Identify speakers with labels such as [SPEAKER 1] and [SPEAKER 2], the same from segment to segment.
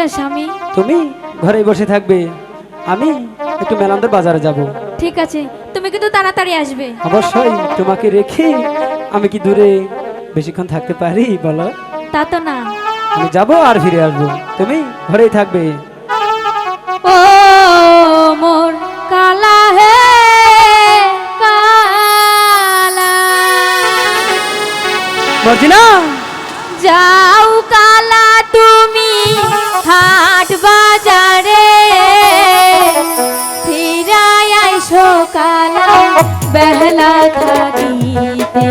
[SPEAKER 1] হ্যাঁ স্বামী।
[SPEAKER 2] তুমি ঘরেই বসে থাকবে। আমি একটু মেলান্দার বাজারে যাব।
[SPEAKER 1] ঠিক আছে তুমি কিন্তু তাড়াতাড়ি আসবে।
[SPEAKER 2] অবশ্যই তোমাকে রেখে আমি কি দূরে বেশিক্ষণ থাকতে পারি বলো?
[SPEAKER 1] তা তো না।
[SPEAKER 2] আমি যাব আর ফিরে আসব। তুমি ঘরেই থাকবে।
[SPEAKER 1] ও মোর কালা হে কালা।
[SPEAKER 2] মর্জিনা!
[SPEAKER 1] হাট বাজারে ফিরাই আইসো কালা বেহলা থাকিতে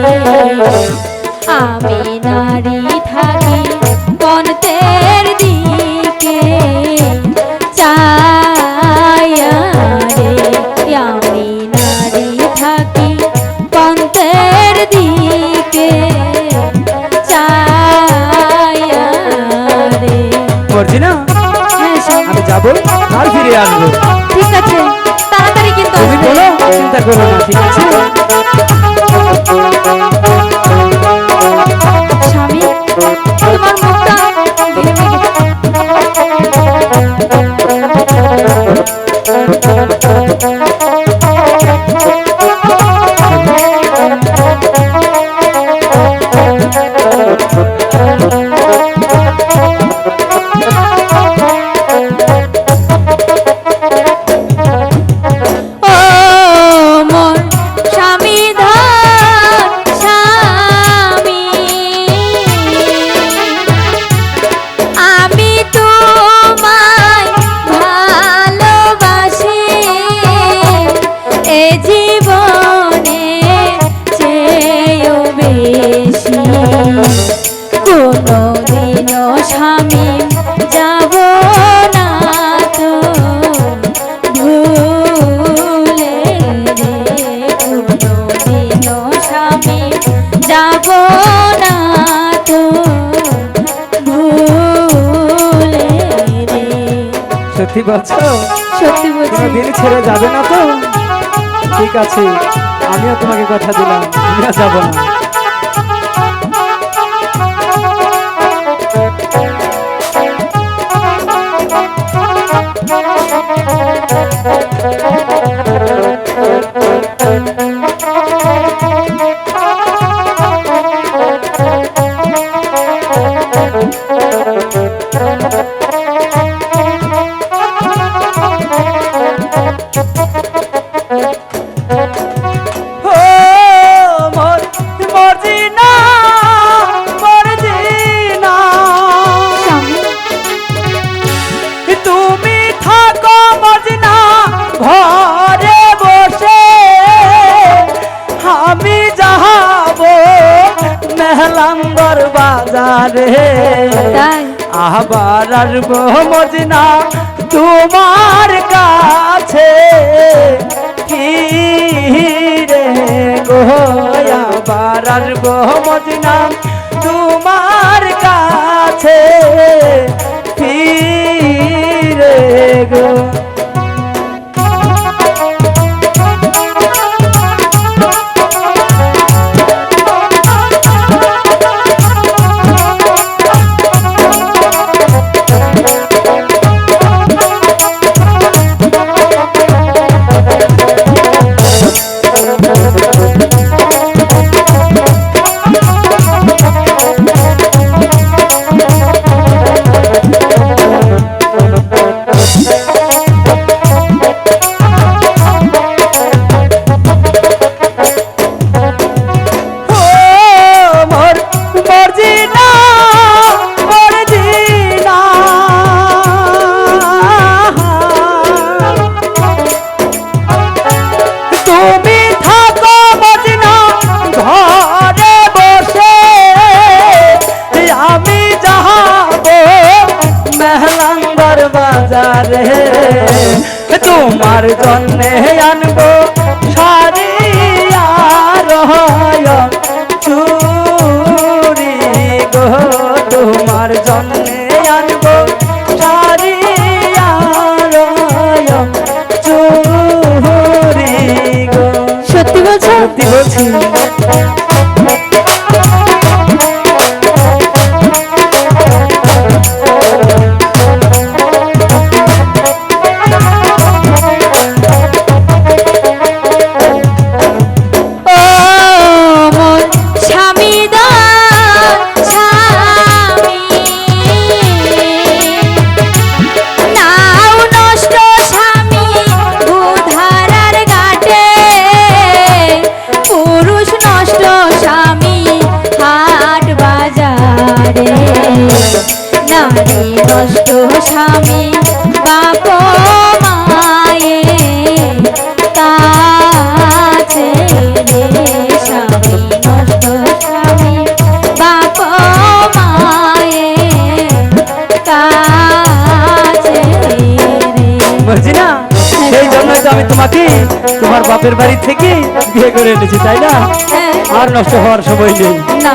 [SPEAKER 1] আমি নারী
[SPEAKER 2] যাব আর ফিরে আসব
[SPEAKER 1] ঠিক আছে তাড়াতাড়ি কিন্তু
[SPEAKER 2] তুমি বলো চিন্তা করো না ঠিক আছে?
[SPEAKER 1] স্বামী তোমার মুখটা
[SPEAKER 2] সত্যি বলছো?
[SPEAKER 1] সত্যি বলছি।
[SPEAKER 2] দিন ছেড়ে যাবে না তো? ঠিক আছে আমিও তোমাকে কথা দিলাম আমিও যাব না। মেহলাঙ্গর বাজারে। আবার আসব মর্জিনা তোমার কাছে। ফিরে গো? আবার আসব মর্জিনা তোমার কাছে। কি রে গো? তোমার জন্যে আনব শাড়ি আর চুরি গো তোমার জন্যে। তোমার বাপের বাড়ি থেকে বিয়ে করে এনেছি তাই না?
[SPEAKER 1] হ্যাঁ।
[SPEAKER 2] আর নষ্ট হওয়ার সময় নেই।
[SPEAKER 1] না।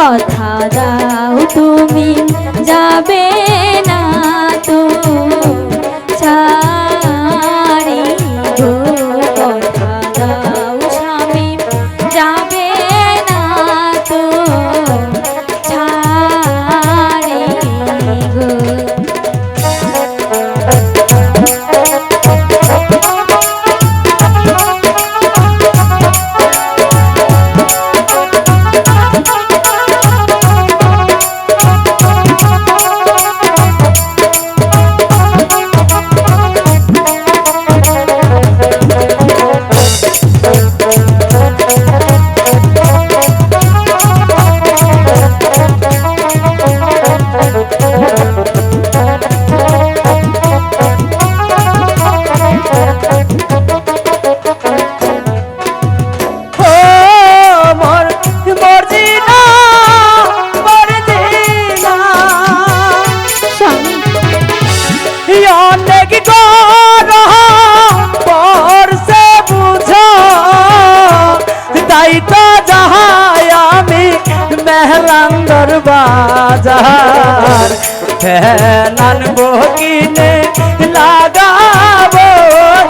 [SPEAKER 1] কথা দাও তুমি যাবে
[SPEAKER 2] বাজার। ফেনান বকিনে লাগাবো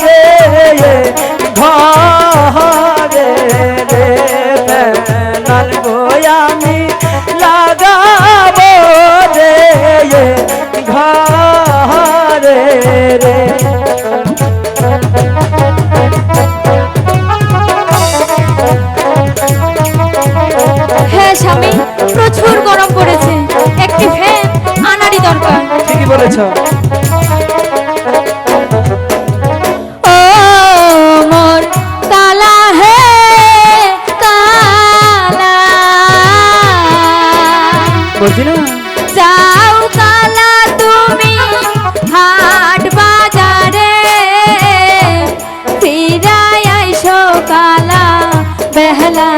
[SPEAKER 2] রে, ঘরে রে। ফেনান আমি লাগাবো রে, ঘরে রে।
[SPEAKER 1] হ্যাঁ স্বামী, প্রচুর গরম গেছো বলছি না? যাও কালা
[SPEAKER 2] তুমি হাট বাজারে। ফিরাই আইসো কালা বেহলা